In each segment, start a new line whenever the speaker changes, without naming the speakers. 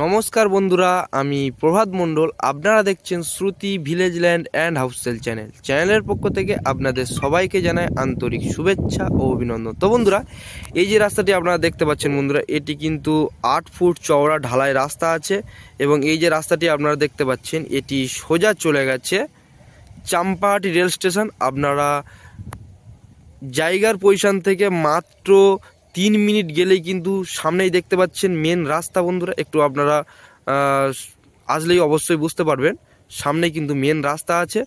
নমস্কার বন্ধুরা, আমি প্রভাত মণ্ডল। আপনারা দেখছেন Shruti village land and house sale channel. চ্যানেলের পক্ষ থেকে আপনাদের সবাইকে জানাই আন্তরিক শুভেচ্ছা ও অভিনন্দন। তো বন্ধুরা, এই যে রাস্তাটি আপনারা দেখতে পাচ্ছেন বন্ধুরা, এটি কিন্তু আট ফুট চওড়া ঢালাই রাস্তা আছে এবং এই যে রাস্তাটি আপনারা দেখতে পাচ্ছেন, এটি সোজা চলে গেছে চাম্পাহাটি রেল স্টেশন। আপনারা জায়গার পজিশন থেকে মাত্র তিন মিনিট গেলেই কিন্তু সামনেই দেখতে পাচ্ছেন মেন রাস্তা বন্ধুরা। একটু আপনারা আসলেই অবশ্যই বুঝতে পারবেন। সামনে কিন্তু মেন রাস্তা আছে,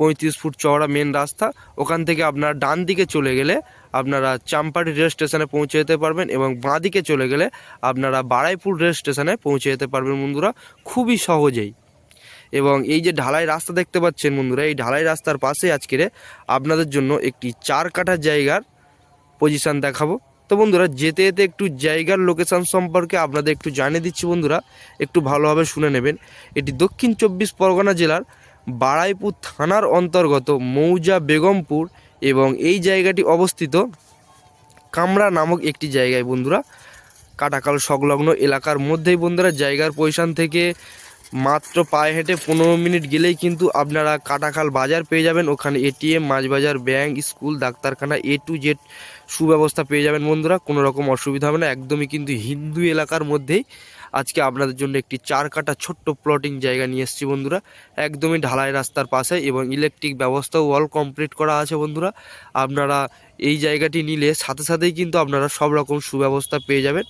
পঁয়ত্রিশ ফুট চওড়া মেন রাস্তা। ওখান থেকে আপনার ডান দিকে চলে গেলে আপনারা চাম্পাটি রেল স্টেশনে পৌঁছে যেতে পারবেন এবং বাঁ দিকে চলে গেলে আপনারা বারাইপুর রেল স্টেশনে পৌঁছে যেতে পারবেন বন্ধুরা, খুবই সহজেই। এবং এই যে ঢালাই রাস্তা দেখতে পাচ্ছেন বন্ধুরা, এই ঢালাই রাস্তার পাশে আজকের আপনাদের জন্য একটি চার কাঠা জায়গার পজিশন দেখাবো। তো বন্ধুরা, যেতে যেতে একটু জায়গার লোকেশন সম্পর্কে আপনাদের একটু জানিয়ে দিচ্ছি বন্ধুরা, একটু ভালোভাবে শুনে নেবেন। এটি দক্ষিণ চব্বিশ পরগনা জেলার বাড়াইপুর থানার অন্তর্গত মৌজা বেগমপুর এবং এই জায়গাটি অবস্থিত কামরা নামক একটি জায়গায় বন্ধুরা। কাটাকাল সংলগ্ন এলাকার মধ্যেই বন্ধুরা, জায়গার পজিশন থেকে মাত্র পায়ে হেঁটে পনেরো মিনিট গেলেই কিন্তু আপনারা কাটাখাল বাজার পেয়ে যাবেন। ওখানে এটিএম মাছ বাজার ব্যাংক, স্কুল, ডাক্তারখানা এ টু জেড সুব্যবস্থা পেয়ে যাবেন বন্ধুরা, কোনো রকম অসুবিধা হবে না। একদমই কিন্তু হিন্দু এলাকার মধ্যেই আজকে আপনাদের জন্য একটি চার কাটা ছোট্ট প্লটিং জায়গা নিয়ে এসেছি বন্ধুরা। একদমই ঢালাই রাস্তার পাশে এবং ইলেকট্রিক ব্যবস্থাও অল কমপ্লিট করা আছে বন্ধুরা। আপনারা এই জায়গাটি নিলে সাথে সাথেই কিন্তু আপনারা সব রকম সুব্যবস্থা পেয়ে যাবেন।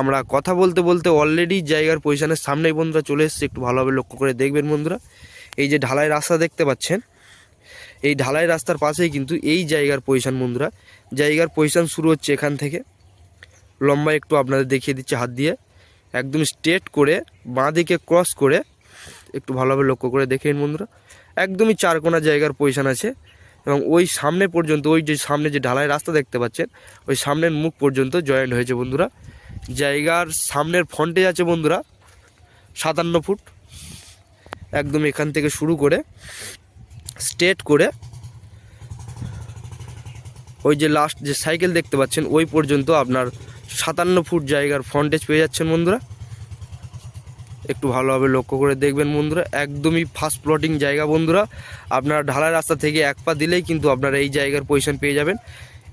আমরা কথা বলতে বলতে অলরেডি জায়গার পজিশনের সামনেই বন্ধুরা চলে এসেছে। একটু ভালোভাবে লক্ষ্য করে দেখবেন বন্ধুরা। এই যে ঢালাই রাস্তা দেখতে পাচ্ছেন এই ঢালাই রাস্তার পাশেই কিন্তু এই জায়গার পজিশন বন্ধুরা। জায়গার পজিশন শুরু হচ্ছে এখান থেকে। লম্বা একটু আপনাদের দেখিয়ে দিচ্ছে হাত দিয়ে। একদম স্ট্রেট করে বাঁ দিকে ক্রস করে একটু ভালোভাবে লক্ষ্য করে দেখে নিন বন্ধুরা। একদমই চারকোনা জায়গার পজিশন আছে এবং ওই সামনে পর্যন্ত, ওই যে সামনে যে ঢালাই রাস্তা দেখতে পাচ্ছেন, ওই সামনের মুখ পর্যন্ত জয়েন্ট হয়েছে বন্ধুরা। জায়গার সামনের ফ্রন্টে আছে বন্ধুরা, সাতান্ন ফুট। একদম এখান থেকে শুরু করে স্ট্রেট করে ওই যে লাস্ট যে সাইকেল দেখতে পাচ্ছেন, ওই পর্যন্ত আপনার সাতান্ন ফুট জায়গার ফ্রন্টেজ পেয়ে যাচ্ছেন বন্ধুরা। একটু ভালোভাবে লক্ষ্য করে দেখবেন বন্ধুরা, একদমই ফার্স্ট প্লটিং জায়গা বন্ধুরা। আপনারা ঢালাই রাস্তা থেকে এক পা দিলেই কিন্তু আপনারা এই জায়গার পজিশন পেয়ে যাবেন।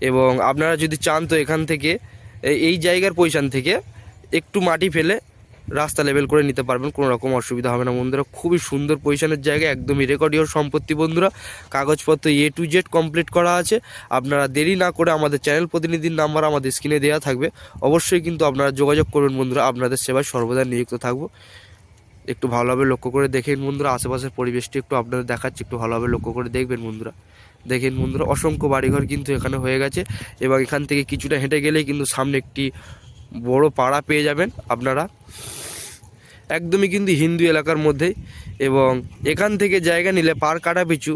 এবং আপনারা যদি চান তো এখান থেকে, এই- এই জায়গার পজিশন থেকে একটু মাটি ফেলে রাস্তা লেভেল করে নিতে পারবেন, কোনো রকম অসুবিধা হবে না বন্ধুরা। খুবই সুন্দর পজিশনের জায়গা, একদমই রেকর্ডীয় সম্পত্তি বন্ধুরা। কাগজপত্র এ টু জেড কমপ্লিট করা আছে। আপনারা দেরি না করে আমাদের চ্যানেল প্রতিনিধির নাম্বার আমাদের স্ক্রিনে দেওয়া থাকবে। অবশ্যই কিন্তু আপনারা যোগাযোগ করবেন বন্ধুরা, আপনাদের সেবায় সর্বদা নিযুক্ত থাকব। একটু ভালোভাবে লক্ষ্য করে দেখেন বন্ধুরা, আশেপাশের পরিবেশটি একটু আপনাদের দেখাচ্ছি, একটু ভালোভাবে লক্ষ্য করে দেখবেন বন্ধুরা। দেখেন বন্ধুরা, অসংখ্য বাড়িঘর কিন্তু এখানে হয়ে গেছে এবং এখান থেকে কিছুটা হেঁটে গেলেই কিন্তু সামনে একটি বড় পাড়া পেয়ে যাবেন আপনারা। একদমই কিন্তু হিন্দু এলাকার মধ্যেই এবং এখান থেকে জায়গা নিলে পার কাটা পিছু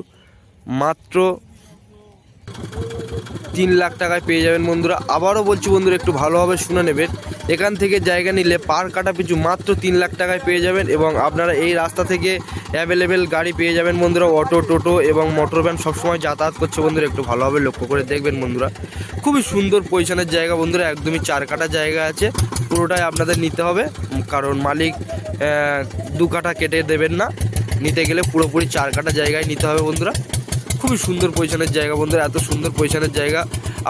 মাত্র তিন লাখ টাকায় পেয়ে যাবেন বন্ধুরা। আবারও বলছি বন্ধুরা, একটু ভালোভাবে শুনে নেবেন। এখান থেকে জায়গা নিলে পার কাটা পিছু মাত্র তিন লাখ টাকায় পেয়ে যাবেন এবং আপনারা এই রাস্তা থেকে অ্যাভেলেবেল গাড়ি পেয়ে যাবেন বন্ধুরা, অটো, টোটো এবং মোটর ভ্যান সবসময় যাতায়াত করছে বন্ধুরা। একটু ভালোভাবে লক্ষ্য করে দেখবেন বন্ধুরা। খুবই সুন্দর পজিশনের জায়গা বন্ধুরা, একদমই চার কাটা জায়গা আছে। পুরোটাই আপনাদের নিতে হবে, কারণ মালিক দু কাঠা কেটে দেবেন না। নিতে গেলে পুরোপুরি চার কাটা জায়গায় নিতে হবে বন্ধুরা। খুবই সুন্দর পজিশনের জায়গা বন্ধুরা, এত সুন্দর পজিশনের জায়গা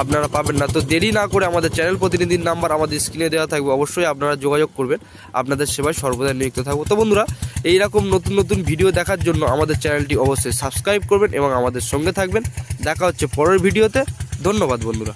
আপনারা পাবেন না। তো দেরি না করে আমাদের চ্যানেল প্রতিনিধির নাম্বার আমাদের স্ক্রিনে দেওয়া থাকবে, অবশ্যই আপনারা যোগাযোগ করবেন। আপনাদের সেবায় সর্বদা নিযুক্ত থাকব। তো বন্ধুরা, এইরকম নতুন নতুন ভিডিও দেখার জন্য আমাদের চ্যানেলটি অবশ্যই সাবস্ক্রাইব করবেন এবং আমাদের সঙ্গে থাকবেন। দেখা হচ্ছে পরের ভিডিওতে। ধন্যবাদ বন্ধুরা।